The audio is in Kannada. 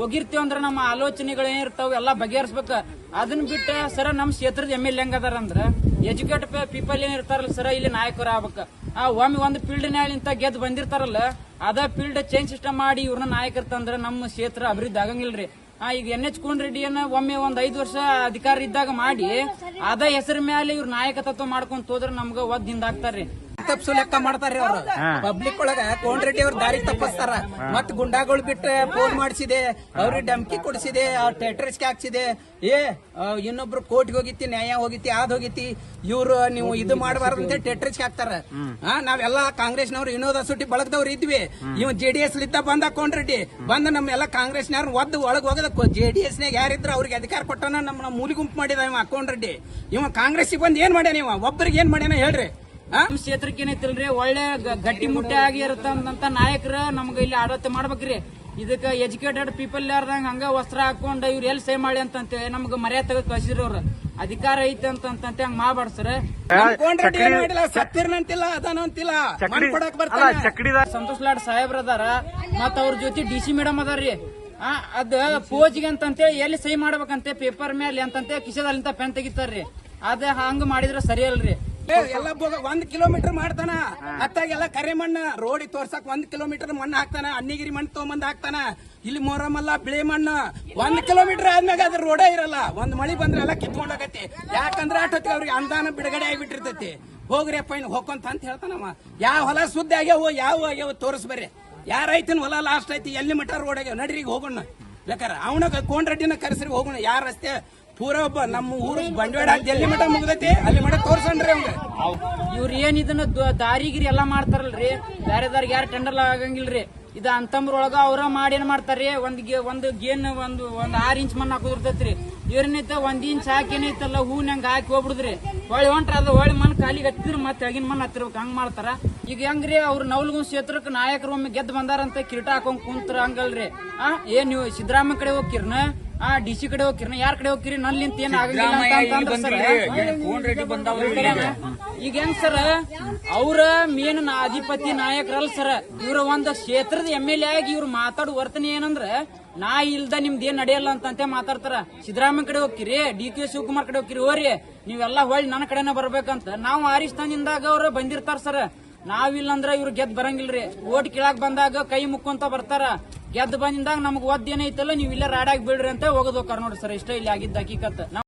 ಹೋಗಿರ್ತೀವಿ ಅಂದ್ರ ನಮ್ಮ ಆಲೋಚನೆಗಳು ಏನಿರ್ತಾವ ಎಲ್ಲಾ ಬಗೆಹರಿಸ್ಬೇಕ. ಅದನ್ನ ಬಿಟ್ಟ ಸರ ನಮ್ಮ ಕ್ಷೇತ್ರದ ಎಂ ಎಲ್ ಹೆಂಗ್ ಅದಾರ, ಎಜುಕೇಟ್ ಪೀಪಲ್ ಏನಿರ್ತಾರಲ್ಲ ಸರ, ಇಲ್ಲಿ ನಾಯಕರು ಆಗ್ಬೇಕ. ಆ ಒಮ್ಮೆ ಒಂದು ಫೀಲ್ಡ್ ಇಂತ ಗೆದ್ದು ಬಂದಿರ್ತಾರಲ್ಲ, ಅದ ಫೀಲ್ಡ್ ಚೇಂಜ್ ಸಿಸ್ಟಮ್ ಮಾಡಿ ಇವ್ರನ್ನ ನಾಯಕರು ತಂದ್ರೆ ನಮ್ಮ ಕ್ಷೇತ್ರ ಅಭಿವೃದ್ಧಿ ಆಗಂಗಿಲ್ರಿ. ಆ ಈಗ ಎನ್ ಎಚ್ ಕೋನ್ ರೆಡ್ಡಿಯನ್ನ ಒಮ್ಮೆ ಒಂದ್ ಐದು ವರ್ಷ ಅಧಿಕಾರ ಇದ್ದಾಗ ಮಾಡಿ, ಅದ ಹೆಸರ ಮೇಲೆ ಇವ್ರ ನಾಯಕತ್ವ ಮಾಡ್ಕೊಂತ ಹೋದ್ರ ನಮ್ಗ ಒದ್ ಹಿಂದಾಗ್ತಾರ್ರಿ. ತಪ್ಸು ಲೆಕ್ಕ ಮಾಡ್ತಾರ ಅವ್ರು. ಪಬ್ಲಿಕ್ ಒಳಗ ಕೋನ್ ರೆಡ್ಡಿ ಅವ್ರ ದಾರಿ ತಪ್ಪಿಸ್ತಾರ. ಮತ್ ಗುಂಡಾಗಳು ಬಿಟ್ಟು ಫೋನ್ ಮಾಡಿಸಿದೆ ಅವ್ರಿಗೆ ಡಮ್ಕಿ ಕೊಡಿಸಿದೆ ಟೆಟ್ರಿಸ್ಗೆ ಹಾಕ್ಸಿದೆ. ಏ ಇನ್ನೊಬ್ರು ಕೋರ್ಟ್ಗೆ ಹೋಗಿತಿ ನ್ಯಾಯ ಹೋಗಿತಿ ಅದ್ ಹೋಗಿತಿ ಇವ್ರು ನೀವು ಇದು ಮಾಡಬಾರ್ದಂತ ಅಂತ ಟೆಟ್ರಿಸ್ಗೆ ಹಾಕ್ತಾರ. ಹಾ ನಾವೆಲ್ಲ ಕಾಂಗ್ರೆಸ್ನವ್ರು ವಿನೋದ ಸುಟ್ಟಿ ಬಳಗದವ್ರು ಇದ್ವಿ. ಇವ್ ಜೆ ಡಿ ಎಸ್ ಲಿದ್ದ ಬಂದ ಕೋನ್ ರೆಡ್ಡಿ. ಬಂದ ನಮ್ಮೆಲ್ಲ ಕಾಂಗ್ರೆಸ್ನವ್ರು ಒದ್ದು ಒಳಗ್ ಹೋಗದ ಜೆ ಡಿ ಎಸ್ ನಾಗ ಯಾರಿದ್ರು ಅವ್ರಿಗೆ ಅಧಿಕಾರ ಕೊಟ್ಟನ ನಮ್ಮ ಮೂಲಿ ಗುಂಪು ಮಾಡಿದ ಇವ ಕೋನ್ ರೆಡ್ಡಿ. ಇವ ಕಾಂಗ್ರೆಸ್ಗೆ ಬಂದ್ ಏನ್ ಮಾಡ್ಯಾನ ಇವ? ಒಬ್ಬರಿಗೆ ಏನ್ ಮಾಡ್ಯಾನ ಹೇಳ್ರಿ. ನಮ್ ಕ್ಷೇತ್ರಕ್ಕೆ ಏನೈತಿಲ್ರಿ ಒಳ್ಳೆ ಗಟ್ಟಿ ಮುಟ್ಟೆ ಆಗಿ ಇರತ್ತಂತ ನಾಯಕರ ನಮ್ಗ ಇಲ್ಲಿ ಆಡಳಿತ ಮಾಡ್ಬೇಕ್ರಿ. ಇದಕ್ಕ ಎಜುಕೇಟೆಡ್ ಪೀಪಲ್ ಯಾರ್ದಂಗ ಹಂಗ ವಸ್ತ್ರ ಹಾಕೊಂಡ್ ಇವ್ರು ಎಲ್ಲಿ ಸೇವ್ ಮಾಡಿ ಅಂತಂತೆ ನಮ್ಗ ಮರ್ಯಾದೆ ತೆಗೆದು ಕಳ್ಸಿದ್ರು ಅವ್ರ. ಅಧಿಕಾರ ಐತೆ ಅಂತಂತೆ ಹಂಗ ಮಾಡ್ಬಾರ್ದು ಸರ್. ಸತ್ತಿರ್ನಂತಿಲ್ಲ ಅದಾನಂತಿಲ್ಲ ಕೊಡಕ್ ಬರ್ತಾರ ಸಂತೋಷ್ ಲಾಡ್ ಸಾಹೇಬ್ರ ಅದಾರ ಮತ್ತ ಅವ್ರ ಜೊತೆ ಡಿ ಸಿ ಮೇಡಮ್ ಅದಾರ್ರಿ. ಆ ಅದ ಪೋಜ್ಗೆ ಅಂತಂತೇಳಿ ಎಲ್ಲಿ ಸಹಿ ಮಾಡ್ಬೇಕಂತೆ ಪೇಪರ್ ಮೇಲೆ ಅಂತಂತೆ ಕಿಸದಲ್ಲಿಂತ ಪೆನ್ ತೆಗಿತಾರ್ರಿ. ಅದ ಹಂಗ ಮಾಡಿದ್ರ ಸರಿ ಅಲ್ರಿ. ಎಲ್ಲ ಒಂದ್ ಕಿಲೋಮೀಟರ್ ಮಾಡ್ತಾನ. ಅತ್ತಾಗೆಲ್ಲ ಕರೆ ಮಣ್ಣ. ರೋಡ್ ತೋರ್ಸಕ್ ಒಂದ್ ಕಿಲೋಮೀಟರ್ ಮಣ್ಣು ಹಾಕ್ತಾನ, ಅನ್ನಿಗಿರಿ ಮಣ್ಣು ತಗೊಂಬಂದ್ ಹಾಕ್ತಾನ. ಇಲ್ಲಿ ಮೊರಮಲ್ಲ ಬಿಳಿ ಮಣ್ಣು. ಒಂದ್ ಕಿಲೋಮೀಟರ್ ಆದ್ಮ್ಯಾಗ ಅದ್ರ ರೋಡೇ ಇರಲ್ಲ. ಒಂದ್ ಮಳಿ ಬಂದ್ರೆ ಎಲ್ಲ ಕಿತ್ಕೊಂಡೋಗತಿ ಯಾಕಂದ್ರೆ ಅಷ್ಟೊತ್ತಿಗೆ ಅವ್ರಿಗೆ ಅಂದಾನ ಬಿಡುಗಡೆ ಆಗಿಬಿಟ್ಟಿರ್ತೈತಿ. ಹೋಗ್ರಿ ಅಪ್ಪ, ಇನ್ನು ಹೋಗ್ಕೊಂತ ಅಂತ ಹೇಳ್ತಾನವ ಯಾವ ಹೊಲ ಸುದ್ದಿ ಆಗ್ಯಾವ, ಯಾವ ಆಗ್ಯಾವ ತೋರಿಸ್ಬರ್ರಿ ಯಾರ ಐತಿನ ಹೊಲ ಲಾಸ್ಟ್ ಐತಿ, ಎಲ್ಲಿ ಮಠ ರೋಡ್ ಆಗ್ಯಾವ? ನಡ್ರಿ ಹೋಗೋಣ. ಬೇಕಾರ ಅವನ ಕೋನ್ ರೆಡ್ಡಿನ ಕರೆಸ್ರಿ ಹೋಗೋಣ. ಯಾರ ರಸ್ತೆ ಪೂರ ನಮ್ಮ ಊರು ಬಂಡವಾಳ ಎಲ್ಲಿ ಮಠ ಮುಗ್ದೈತಿ? ಅಲ್ಲಿ ಮಠ ತೋರ್ಸಣ್ರಿ ಅವಂಗ ಇವ್ರ ಏನ್ ಇದನ್ನ ದಾರಿಗಿರಿ ಎಲ್ಲಾ ಮಾಡ್ತಾರಲ್ರಿ? ಬೇರೆ ದಾರಿಗೆ ಯಾರು ಟೆಂಡರ್ ಆಗಂಗಿಲ್ರಿ? ಇದ ಅಂತಂಬ್ರೊಳಗ ಅವ್ರ ಮಾಡಿ ಏನ್ ಮಾಡ್ತಾರ್ರಿ? ಒಂದ್ ಒಂದ್ ಗೇನ್, ಒಂದು ಒಂದ್ ಆರ್ ಇಂಚ್ ಮಣ್ಣು ಹಾಕೋದಿರ್ತೈತ್ರಿ ಇವ್ರನ್ನೈತ ಒಂದ್ ಇಂಚ್ ಹಾಕಿ ಏನೈತಲ್ಲ ಹೂನ್ ಹಂಗ ಹಾಕಿ ಹೋಗ್ಬಿಡುದ್ರಿ. ಹೊಳಿ ಹೊಂಟ್ರ ಅದು ಹೊಳಿ ಮಣ್ಣು ಕಾಲಿಗೆ ಹತ್ತಿರ ಮತ್ತೆ ತೆಗಿನ ಮಣ್ಣು ಹತ್ತಿರ್ಬೇಕು, ಹಂಗ್ ಮಾಡ್ತಾರ. ಈಗ ಹೆಂಗ್ರಿ ಅವ್ರ ನವಲ್ಗುನ್ ಕ್ಷೇತ್ರಕ್ಕೆ ನಾಯಕರು ಒಮ್ಮೆ ಗೆದ್ದು ಬಂದಾರಂತ ಕಿರೀಟ ಹಾಕೊಂಡ್ ಕುಂತ್ರ ಹಂಗಲ್ರಿ. ಆ, ಏನ್ ನೀವು ಕಡೆ ಹೋಗಿರ್ನ ಆ ಡಿ ಸಿ ಕಡೆ ಹೋಗಿರಿ ಯಾರ ಕಡೆ ಹೋಗಿರಿ ನಲ್ಲಿಂತ ಏನ್ ಆಗಂಗಿಲ್ಲ ಈಗ ಹೆಂಗ್ ಸರ್? ಅವ್ರ ಮೇನ್ ಅಧಿಪತಿ ನಾಯಕರಲ್ಲ ಸರ್. ಇವ್ರ ಒಂದ್ ಕ್ಷೇತ್ರದ ಎಂ ಎಲ್ ಎ ಆಗಿ ಇವ್ರು ಮಾತಾಡೋ ವರ್ತನೆ ಏನಂದ್ರ ನಾ ಇಲ್ದ ನಿಮ್ದ ಏನ್ ನಡೆಯಲ್ಲ ಅಂತಂತೆ ಮಾತಾಡ್ತಾರ. ಸಿದ್ದರಾಮಯ್ಯ ಕಡೆ ಹೋಗ್ಕಿರಿ ಡಿ ಕೆ ಶಿವಕುಮಾರ್ ಕಡೆ ಹೋಗ್ಕಿರಿ ಓರಿ ನೀವೆಲ್ಲ ಹೊಳ್ಳಿ ನನ್ನ ಕಡೆನ ಬರ್ಬೇಕಂತ. ನಾವು ಆರಿಸ್ತಾನಿಂದಾಗ ಅವ್ರ ಬಂದಿರ್ತಾರ ಸರ್. ನಾವಿಲ್ಲಂದ್ರ ಇವ್ರು ಗೆದ್ ಬರಂಗಿಲ್ರಿ. ಓಟ್ ಕೀಳಾಕ್ ಬಂದಾಗ ಕೈ ಮುಕ್ಕೊಂತ ಬರ್ತಾರ. ಗೆದ್ದ ಬಂದಿಂದಾಗ ನಮ್ಗ್ ಒದ್ದೇನೈತಲ್ಲ ನೀವ್ ಇಲ್ಲೇ ರಾಡಾಗಿ ಬೀಳ್ರಿ ಅಂತ ಹೋಗೋದ್ ಹೋಗ್ತಾರ ನೋಡ್ರಿ ಸರ್. ಇಷ್ಟ ಇಲ್ಲಿ ಆಗಿದ್ದ ಹಕೀಕತ್.